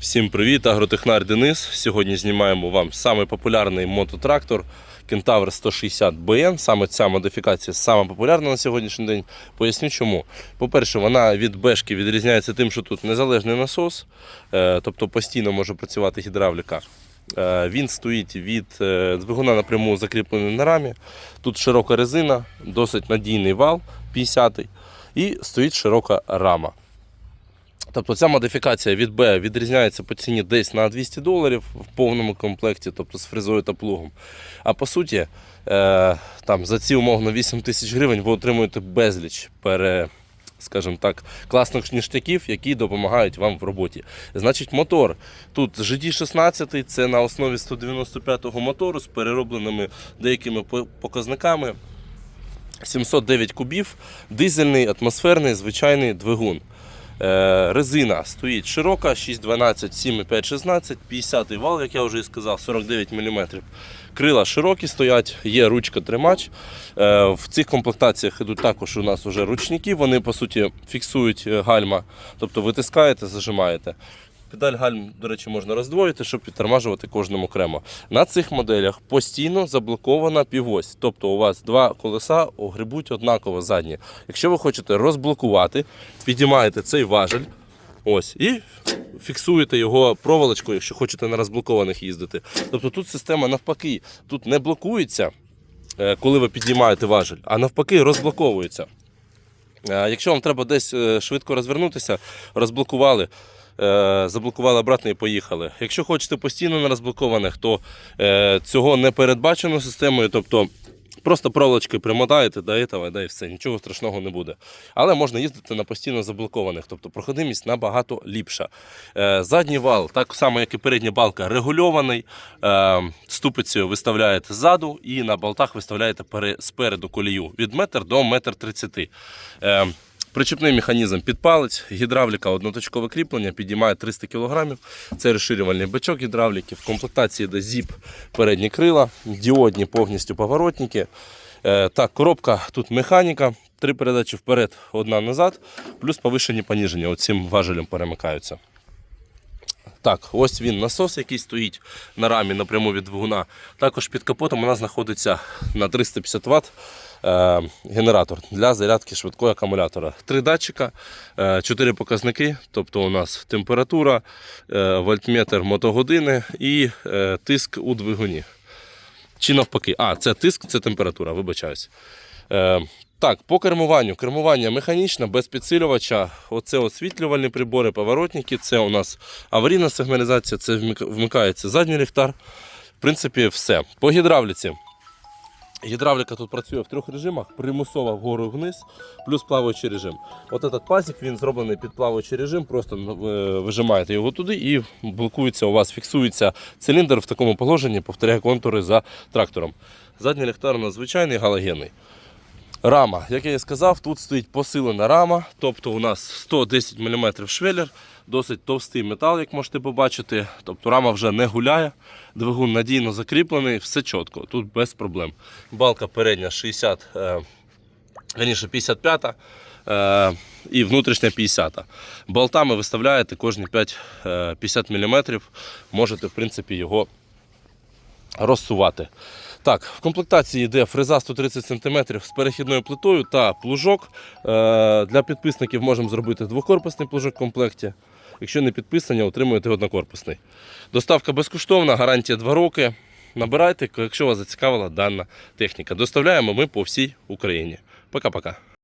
Всім привіт, агротехнар Денис. Сьогодні знімаємо вам самий популярний мототрактор Кентавр 160 BN. Саме ця модифікація сама популярна на сьогоднішній день. Поясню чому. По-перше, вона від бешки відрізняється тим, що тут незалежний насос, е, тобто постійно може працювати гідравліка. Е, Він стоїть від е, двигуна напряму закріплений на рамі. Тут широка резина, досить надійний вал 50 і стоїть широка рама. Тобто ця модифікація від Б відрізняється по ціні десь на 200 доларів в повному комплекті, тобто з фрезою та плугом. А по суті, е, там, за ці умовно 8 тисяч гривень ви отримуєте безліч пере, скажімо так, класних ніштяків, які допомагають вам в роботі. Значить, мотор. Тут GD16, це на основі 195-го мотору з переробленими деякими показниками. 709 кубів, дизельний, атмосферний, звичайний двигун. Е, резина стоїть широка, 6,12, 7,5, 16, 50 вал, як я вже і сказав, 49 мм. Крила широкі стоять, є ручка тримач. Е, в цих комплектаціях йдуть також у нас вже ручники, вони по суті фіксують е, гальма, тобто витискаєте, зажимаєте. Педаль гальм, до речі, можна роздвоїти, щоб підтормажувати кожним окремо. На цих моделях постійно заблокована півось. Тобто у вас два колеса огребуть однаково задні. Якщо ви хочете розблокувати, підіймаєте цей важель ось, і фіксуєте його проволочкою, якщо хочете на розблокованих їздити. Тобто тут система навпаки, тут не блокується, е, коли ви підіймаєте важель, а навпаки розблоковується. Е, Якщо вам треба десь е, швидко розвернутися, розблокували, заблокували обратно і поїхали. Якщо хочете постійно на розблокованих, то е, цього не передбачено системою. Тобто просто проволочки примотаєте до этого, да і все, нічого страшного не буде. Але можна їздити на постійно заблокованих, тобто проходимість набагато ліпша. Е, Задній вал, так само як і передня балка, регульований. Е, Ступицею виставляєте ззаду і на болтах виставляєте пере- спереду колію від метр до метр тридцяти. Причепний механізм під палець, гідравліка, одноточкове кріплення, підіймає 300 кг. Це розширювальний бачок гідравліки. В комплектації йде зіп передні крила, діодні повністю поворотники. Е, Так, коробка тут механіка, три передачі вперед, одна назад, плюс повишені поніження. Оцим важелем перемикаються. Так, ось він насос, який стоїть на рамі напряму від двигуна. Також під капотом нас знаходиться на 350 Вт е, генератор для зарядки швидкого акумулятора. Три датчика, е, чотири показники, тобто у нас температура, е, вольтметр мотогодини і тиск у двигуні. Чи навпаки, а, це тиск, це температура, вибачаюсь. Так, по кермуванню. Кермування механічне, без підсилювача. Оце освітлювальні прибори, поворотники. Це у нас аварійна сигналізація, це вмикається задній ліхтар. В принципі, все. По гідравліці. Гідравліка тут працює в трьох режимах: примусова вгору вниз, плюс плаваючий режим. От этот пазик він зроблений під плаваючий режим, просто е, вижимаєте його туди і блокується у вас, фіксується циліндр в такому положенні, повторяє контури за трактором. Задній ліхтар у нас звичайний галогенний. Рама, як я і сказав, тут стоїть посилена рама, тобто у нас 110 мм швеллер, досить товстий метал, як можете побачити. Тобто рама вже не гуляє, двигун надійно закріплений, все чітко, тут без проблем. Балка передня 60, е, раніше 55 е, і внутрішня 50. Болтами виставляєте кожні 5, е, 50 мм, можете в принципі його розсувати. Так, в комплектації йде фреза 130 см з перехідною плитою та плужок. Е, Для підписників можемо зробити двокорпусний плужок в комплекті. Якщо не підписані, отримуєте однокорпусний. Доставка безкоштовна, гарантія 2 роки. Набирайте, якщо вас зацікавила дана техніка. Доставляємо ми по всій Україні. Пока-пока.